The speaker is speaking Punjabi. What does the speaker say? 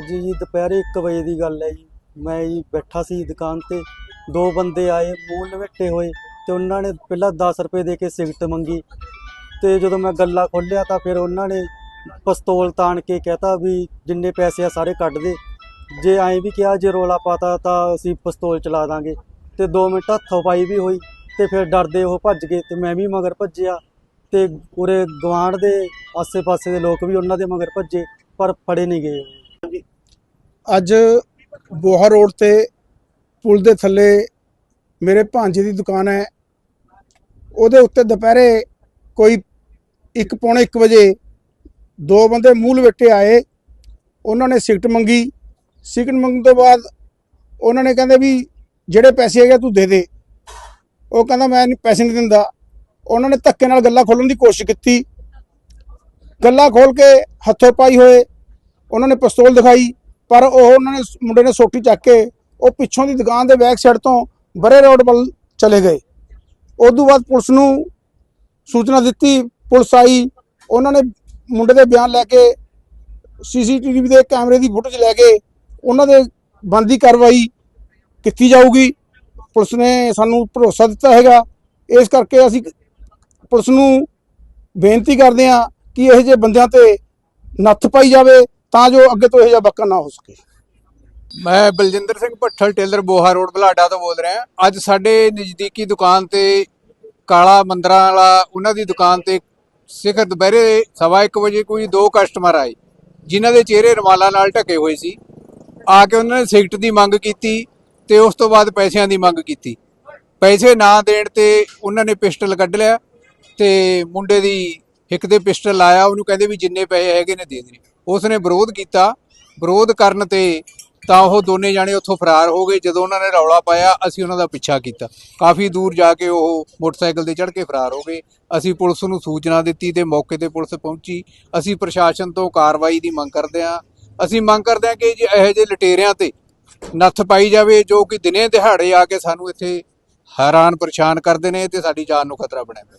ਦੁਪਹਿਰੇ 1 ਵਜੇ ਦੀ ਗੱਲ ਹੈ ਜੀ। ਮੈਂ ਜੀ ਬੈਠਾ ਸੀ ਦੁਕਾਨ ਤੇ, ਦੋ ਬੰਦੇ ਆਏ, ਮੂੰਹ ਲਵੇਟੇ ਹੋਏ ਤੇ ਉਹਨਾਂ ਨੇ ਪਹਿਲਾਂ 10 ਰੁਪਏ ਦੇ ਕੇ ਸਿਗਰਟ ਮੰਗੀ ਤੇ ਜਦੋਂ ਮੈਂ ਗੱਲਾ ਖੋਲ੍ਹਿਆ ਤਾਂ ਫਿਰ ਉਹਨਾਂ ਨੇ ਪਿਸਤੌਲ ਤਾਣ ਕੇ ਕਹਤਾ ਵੀ ਜਿੰਨੇ ਪੈਸੇ ਆ ਸਾਰੇ ਕੱਢ ਦੇ। ਜੇ ਐਂ ਵੀ ਕਿਹਾ ਜੇ ਰੋਲਾ ਪਾਤਾ ਤਾਂ ਅਸੀਂ ਪਿਸਤੌਲ ਚਲਾ ਦਾਂਗੇ ਤੇ 2 ਮਿੰਟ ਹੱਥੋਂ ਪਾਈ ਵੀ ਹੋਈ ਤੇ ਫਿਰ ਡਰਦੇ ਉਹ ਭੱਜ ਗਏ ਤੇ ਮੈਂ ਵੀ ਮਗਰ ਭੱਜਿਆ ਤੇ ਪੂਰੇ ਗਵਾਂਢ ਦੇ ਆਸੇ-ਪਾਸੇ ਦੇ ਲੋਕ ਵੀ ਉਹਨਾਂ ਦੇ ਮਗਰ ਭੱਜੇ ਪਰ ਫੜੇ ਨਹੀਂ ਗਏ। ਅੱਜ ਬੋਹਾ ਰੋਡ ਤੇ ਪੁਲ ਦੇ ਥੱਲੇ ਮੇਰੇ ਭਾਂਜੇ ਦੀ ਦੁਕਾਨ ਹੈ। ਉਹਦੇ ਉੱਤੇ ਦੁਪਹਿਰੇ ਕੋਈ 1 ਪੌਣੇ 1 ਵਜੇ ਦੋ ਬੰਦੇ ਮੂਲ ਲਵੇਟੇ ਆਏ। ਉਹਨਾਂ ਨੇ ਸਿਗਰਟ ਮੰਗੀ। ਸਿਗਰਟ ਮੰਗਣ ਤੋਂ ਬਾਅਦ ਉਹਨਾਂ ਨੇ ਕਹਿੰਦੇ ਵੀ ਜਿਹੜੇ ਪੈਸੇ ਹੈਗੇ ਤੂੰ ਦੇ ਦੇ। ਉਹ ਕਹਿੰਦਾ ਮੈਂ ਨਹੀਂ, ਪੈਸੇ ਨਹੀਂ ਦਿੰਦਾ। ਉਹਨਾਂ ਨੇ ਧੱਕੇ ਨਾਲ ਗੱਲਾਂ ਖੋਲਣ ਦੀ ਕੋਸ਼ਿਸ਼ ਕੀਤੀ। ਗੱਲਾਂ ਖੋਲ ਕੇ ਹੱਥੋਂ ਪਾਈ ਹੋਏ। ਉਹਨਾਂ ਨੇ ਪਿਸਤੌਲ ਦਿਖਾਈ। ਪਰ ਉਹ ਉਹਨਾਂ ਨੇ ਮੁੰਡੇ ਨੇ ਸੋਟੀ ਚੱਕ ਕੇ ਉਹ ਪਿੱਛੋਂ ਦੀ ਦੁਕਾਨ ਦੇ ਬੈਕ ਸਾਈਡ ਤੋਂ ਬਰੇ ਰੋਡ ਵੱਲ ਚਲੇ ਗਏ। ਉਸ ਤੋਂ ਬਾਅਦ ਪੁਲਿਸ ਨੂੰ ਸੂਚਨਾ ਦਿੱਤੀ, ਪੁਲਿਸ ਆਈ। ਉਹਨਾਂ ਨੇ ਮੁੰਡੇ ਦੇ ਬਿਆਨ ਲੈ ਕੇ ਸੀਸੀਟੀਵੀ ਦੇ ਕੈਮਰੇ ਦੀ ਫੁਟੇਜ ਲੈ ਕੇ ਉਹਨਾਂ ਦੇ ਬੰਦੀ ਕਾਰਵਾਈ ਕੀਤੀ ਜਾਊਗੀ। ਪੁਲਿਸ ਨੇ ਸਾਨੂੰ ਭਰੋਸਾ ਦਿੱਤਾ ਹੈਗਾ। ਇਸ ਕਰਕੇ ਅਸੀਂ ਪੁਲਿਸ ਨੂੰ ਬੇਨਤੀ ਕਰਦੇ ਹਾਂ ਕਿ ਇਹੋ ਜਿਹੇ ਬੰਦਿਆਂ ਤੇ ਨੱਥ ਪਾਈ ਜਾਵੇ। ਤਾਂ ਜੋ ਅੱਗੇ ਤੋਂ ਇਹੋ ਜਿਹਾ ਵਾਕਾ ਨਾ ਹੋ ਸਕੇ। ਮੈਂ ਬਲਜਿੰਦਰ ਸਿੰਘ ਭੱਠਲ, ਟੇਲਰ ਬੋਹਾ ਰੋਡ, ਬਲਾਡਾ ਤੋਂ ਬੋਲ ਰਿਹਾ। ਅੱਜ ਸਾਡੇ ਨਜ਼ਦੀਕੀ ਦੁਕਾਨ ਤੇ ਕਾਲਾ ਮੰਦਰਾਂ ਵਾਲਾ, ਉਹਨਾਂ ਦੀ ਦੁਕਾਨ ਤੇ ਸਿਖਰ ਦੁਪਹਿਰੇ ਸਵਾ ਇੱਕ ਵਜੇ ਕੋਈ ਦੋ ਕਸਟਮਰ ਆਏ, ਜਿਨ੍ਹਾਂ ਦੇ ਚਿਹਰੇ ਰੁਮਾਲਾਂ ਨਾਲ ਢਕੇ ਹੋਏ ਸੀ। ਆ ਕੇ ਉਹਨਾਂ ਨੇ ਸਿਗਰਟ ਦੀ ਮੰਗ ਕੀਤੀ ਤੇ ਉਸ ਤੋਂ ਬਾਅਦ ਪੈਸਿਆਂ ਦੀ ਮੰਗ ਕੀਤੀ। ਪੈਸੇ ਨਾ ਦੇਣ ਤੇ ਉਹਨਾਂ ਨੇ ਪਿਸਟਲ ਕੱਢ ਲਿਆ ਤੇ ਮੁੰਡੇ ਦੀ ਇੱਕ ਦੇ ਪਿਸਟਲ ਲਾਇਆ, ਉਹਨੂੰ ਕਹਿੰਦੇ ਵੀ ਜਿੰਨੇ ਪੈਸੇ ਹੈਗੇ ਨੇ ਦੇ ਦੇ। ਉਸ ਨੇ ਵਿਰੋਧ ਕੀਤਾ। ਵਿਰੋਧ ਕਰਨ ਤੇ ਤਾਂ ਉਹ ਦੋਨੇ ਜਾਣੇ ਉੱਥੋਂ ਫਰਾਰ ਹੋ ਗਏ। ਜਦੋਂ ਉਹਨਾਂ ਨੇ ਰੌਲਾ ਪਾਇਆ, ਅਸੀਂ ਉਹਨਾਂ ਦਾ ਪਿੱਛਾ ਕੀਤਾ। ਕਾਫੀ ਦੂਰ ਜਾ ਕੇ ਉਹ ਮੋਟਰਸਾਈਕਲ ਤੇ ਚੜ੍ਹ ਕੇ ਫਰਾਰ ਹੋ ਗਏ। ਅਸੀਂ ਪੁਲਿਸ ਨੂੰ ਸੂਚਨਾ ਦਿੱਤੀ ਤੇ ਮੌਕੇ ਤੇ ਪੁਲਿਸ ਪਹੁੰਚੀ। ਅਸੀਂ ਪ੍ਰਸ਼ਾਸਨ ਤੋਂ ਕਾਰਵਾਈ ਦੀ ਮੰਗ ਕਰਦੇ ਹਾਂ। ਅਸੀਂ ਮੰਗ ਕਰਦੇ ਹਾਂ ਕਿ ਜੇ ਇਹੋ ਜਿਹੇ ਲਟੇਰਿਆਂ ਤੇ ਨੱਥ ਪਾਈ ਜਾਵੇ, ਜੋ ਕਿ ਦਿਨੇ ਦਿਹਾੜੇ ਆ ਕੇ ਸਾਨੂੰ ਇੱਥੇ ਹੈਰਾਨ ਪਰੇਸ਼ਾਨ ਕਰਦੇ ਨੇ ਤੇ ਸਾਡੀ ਜਾਨ ਨੂੰ ਖਤਰਾ ਬਣਿਆ ਹੋਇਆ।